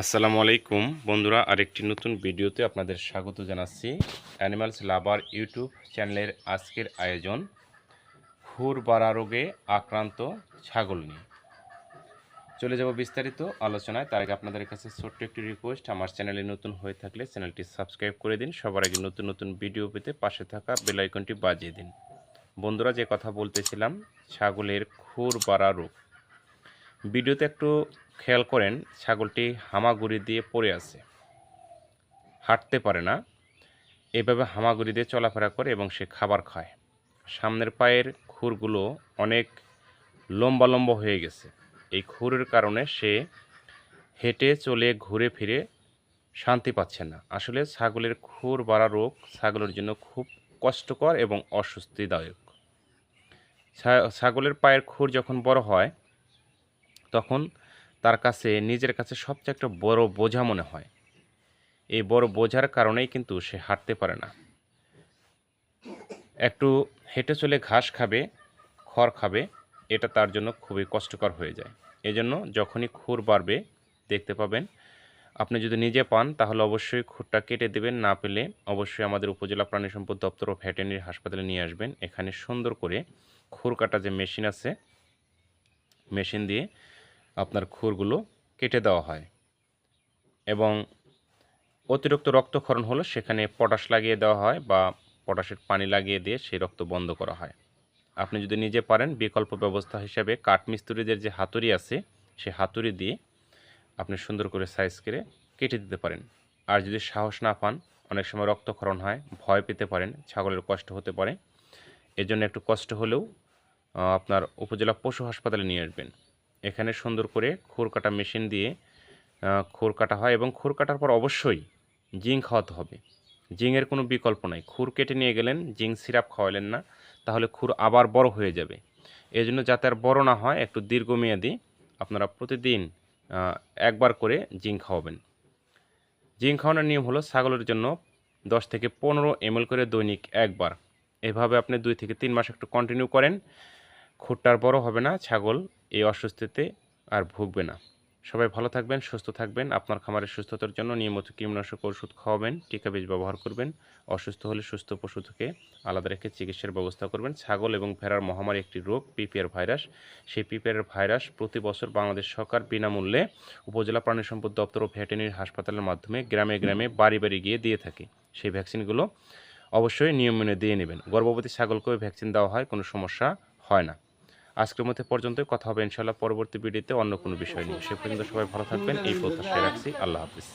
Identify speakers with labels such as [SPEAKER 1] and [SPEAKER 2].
[SPEAKER 1] আসসালামু আলাইকুম বন্ধুরা, আরেকটি নতুন ভিডিওতে আপনাদের স্বাগত জানাচ্ছি। অ্যানিমালস লাভার ইউটিউব চ্যানেলের আজকের আয়োজন খুর বাড়া রোগে আক্রান্ত ছাগল নিয়ে। চলে যাব বিস্তারিত আলোচনায়। তার আগে আপনাদের কাছে ছোট্ট একটি রিকোয়েস্ট আমার চ্যানেলে নতুন হয়ে থাকলে চ্যানেলটি সাবস্ক্রাইব করে দিন। সবার আগে নতুন নতুন ভিডিও পেতে পাশে থাকা বেল আইকনটি বাজিয়ে দিন। বন্ধুরা, যে কথা বলতেছিলাম, ছাগলের খুর বাড়া রোগ। ভিডিওতে একটু খেয়াল করেন, ছাগলটি হামাগুড়ি দিয়ে পড়ে আছে। হাঁটতে পারে না। এভাবে হামাগুড়ি দিয়ে চলাফেরা করে এবং সে খাবার খায়। সামনের পায়ের খুরগুলো অনেক লম্বা লম্বা হয়ে গেছে। এই খুরের কারণে সে হেঁটে চলে, ঘুরে ফিরে শান্তি পাচ্ছে না। আসলে ছাগলের খুর বাড়া রোগ ছাগলের জন্য খুব কষ্টকর এবং অস্বস্তিদায়ক। ছাগলের পায়ের খুর যখন বড় হয় তখন তার কাছে, নিজের কাছে সবচেয়ে একটা বড় বোঝা মনে হয়। এই বড় বোঝার কারণেই কিন্তু সে হাঁটতে পারে না। একটু হেঁটে চলে ঘাস খাবে, খড় খাবে, এটা তার জন্য খুবই কষ্টকর হয়ে যায়। এজন্য যখনই খুর বাড়বে, দেখতে পাবেন, আপনি যদি নিজে পান, তাহলে অবশ্যই খুরটা কেটে দেবেন। না পেলে অবশ্যই আমাদের উপজেলা প্রাণী সম্পদ দপ্তর ও ভেটেরিনারি হাসপাতালে নিয়ে আসবেন। এখানে সুন্দর করে খুর কাটা যে মেশিন আছে, মেশিন দিয়ে আপনার খুরগুলো কেটে দেওয়া হয় এবং অতিরিক্ত রক্তক্ষরণ হলে সেখানে পটাশ লাগিয়ে দেওয়া হয় বা পটাশের পানি লাগিয়ে দিয়ে সেই রক্ত বন্ধ করা হয়। আপনি যদি নিজে পারেন, বিকল্প ব্যবস্থা হিসাবে কাঠমিস্ত্রিদের যে হাতুড়ি আছে সেই হাতুড়ি দিয়ে আপনি সুন্দর করে সাইজ করে কেটে দিতে পারেন। আর যদি সাহস না পান, অনেক সময় রক্তক্ষরণ হয়, ভয় পেতে পারেন, ছাগলের কষ্ট হতে পারে, এজন্য একটু কষ্ট হলেও আপনার উপজেলা পশু হাসপাতালে নিয়ে আসবেন। এখানে সুন্দর করে খুর কাটা মেশিন দিয়ে খুর কাটা হয় এবং খুর কাটার পর অবশ্যই জিং খাওয়াতে হবে। জিংয়ের কোনো বিকল্প নাই। খুর কেটে নিয়ে গেলেন, জিং সিরাপ খাওয়ালেন না, তাহলে খুর আবার বড় হয়ে যাবে। এই জন্য যাতে আর বড় না হয়, একটু দীর্ঘমেয়াদী আপনারা প্রতিদিন একবার করে জিং খাওয়াবেন। জিং খাওয়ানোর নিয়ম হলো ছাগলের জন্য দশ থেকে পনেরো এমএল করে দৈনিক একবার। এভাবে আপনি দুই থেকে তিন মাস একটু কন্টিনিউ করেন। খুঁটটার বড় হবে না, ছাগল এই অস্বস্তিতে আর ভুগবে না। সবাই ভালো থাকবেন, সুস্থ থাকবেন, আপনার খামারের সুস্থতার জন্য নিয়মিত কীটনাশক ওষুধ খাওয়াবেন, টিকা বীজ ব্যবহার করবেন, অসুস্থ হলে সুস্থ পশু থেকে আলাদা রেখে চিকিৎসার ব্যবস্থা করবেন। ছাগল এবং ভেড়ার মহামারী একটি রোগ, পিপিআর ভাইরাস। সেই পিপিআর ভাইরাস প্রতি বছর বাংলাদেশ সরকার বিনামূল্যে উপজেলা প্রাণী সম্পদ দপ্তর ও ভেটেরিনারি হাসপাতালের মাধ্যমে গ্রামে গ্রামে বাড়ি বাড়ি গিয়ে দিয়ে থাকে। সেই ভ্যাকসিনগুলো অবশ্যই নিয়ম মেনে দিয়ে নেবেন। গর্ভবতী ছাগলকেও ভ্যাকসিন দেওয়া হয়, কোনো সমস্যা হয় না। আজকের মধ্যে পর্যন্ত কথা হবে ইনশাল্লাহ পরবর্তী ভিডিওতে অন্য কোনো বিষয় নিয়ে। সে পর্যন্ত সবাই ভালো থাকবেন, এই প্রত্যাশায় রাখছি। আল্লাহ হাফিজ।